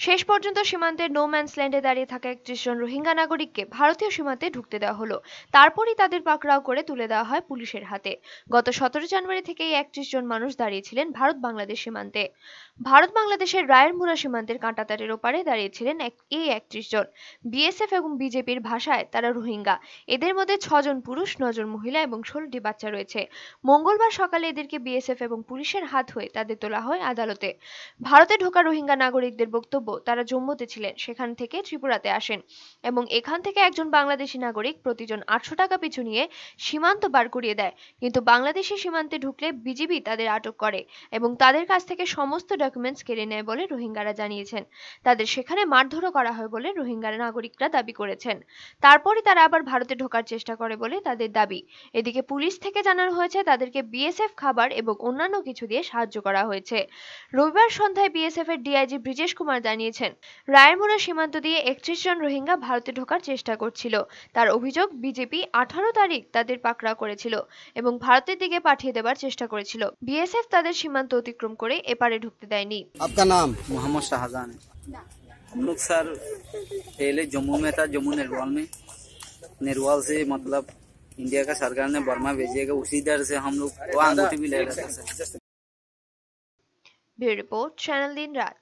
শেষ পর্যন্ত সীমান্তের নো ম্যানস ল্যান্ডে দাঁড়িয়ে থাকা একত্রিশ জন রোহিঙ্গা নাগরিককে ভারতীয় সীমান্তে ঢুকতে দেওয়া হলো। তারপরই তাদের পাকড়াও করে তুলে দেওয়া হয় পুলিশের হাতে। গত সতেরো জানুয়ারি থেকে এই একত্রিশ জন মানুষ দাঁড়িয়েছিলেন ভারত বাংলাদেশ সীমান্তে। ভারত বাংলাদেশের রায়েরমুরা সীমান্তের কাঁটাতারের ওপারে দাঁড়িয়েছিলেন এই একত্রিশ জন বিএসএফ এবং বিজেপির ভাষায় তারা রোহিঙ্গা। এদের মধ্যে ছজন পুরুষ, নজন মহিলা এবং ষোলোটি বাচ্চা রয়েছে। মঙ্গলবার সকালে এদেরকে বিএসএফ এবং পুলিশের হাত হয়ে তাদের তোলা হয় আদালতে। ভারতে ঢোকা রোহিঙ্গা নাগরিকদের বক্তব্য তারা জম্মুতে ছিলেন। সেখান থেকে ত্রিপুরাতে আসেন এবং এখান থেকে একজন বাংলাদেশি নাগরিক প্রতিজন আটশো টাকা পিছু নিয়ে সীমান্ত পার করিয়ে দেয়। কিন্তু বাংলাদেশি সীমান্তে ঢুকলে বিজিবি তাদের আটক করে এবং তাদের কাছ থেকে সমস্ত ডকুমেন্টস কেড়ে নেয় বলে রোহিঙ্গারা জানিয়েছেন। তাদের সেখানে মারধরও করা হয় বলে রোহিঙ্গা নাগরিকরা দাবি করেছেন। তারপরই তারা আবার ভারতে ঢোকার চেষ্টা করে বলে তাদের দাবি। এদিকে পুলিশ থেকে জানানো হয়েছে, তাদেরকে বিএসএফ খাবার এবং অন্যান্য কিছু দিয়ে সাহায্য করা হয়েছে। রবিবার সন্ধ্যায় বিএসএফ এর ডিআইজি ব্রিজেশ কুমার জানিয়েছেন রায়েরমুরা সীমান্ত দিয়ে একত্রিশ জন রোহিঙ্গা ভারতে ঢোকার চেষ্টা করছিল তার অভিযোগ বিজেপি আঠারো তারিখ তাদের পাকড়াও করেছিল এবং ভারতের দিকে পাঠিয়ে দেবার চেষ্টা করেছিল বিএসএফ তাদের সীমান্ত অতিক্রম করে এপারে ঢুকতে দেয়নি आपका नाम मोहम्मद शाहजहान है हम लोग सर पहले जम्मू में था जम्मू नेरवाल में नेरवाल से मतलब इंडिया का सरकार ने बर्मा भेजिएगा उसी दर से हम लोग वो अंगूठी भी ले रहे थे सर ব্যুরো রিপোর্ট চ্যানেল দিন রাত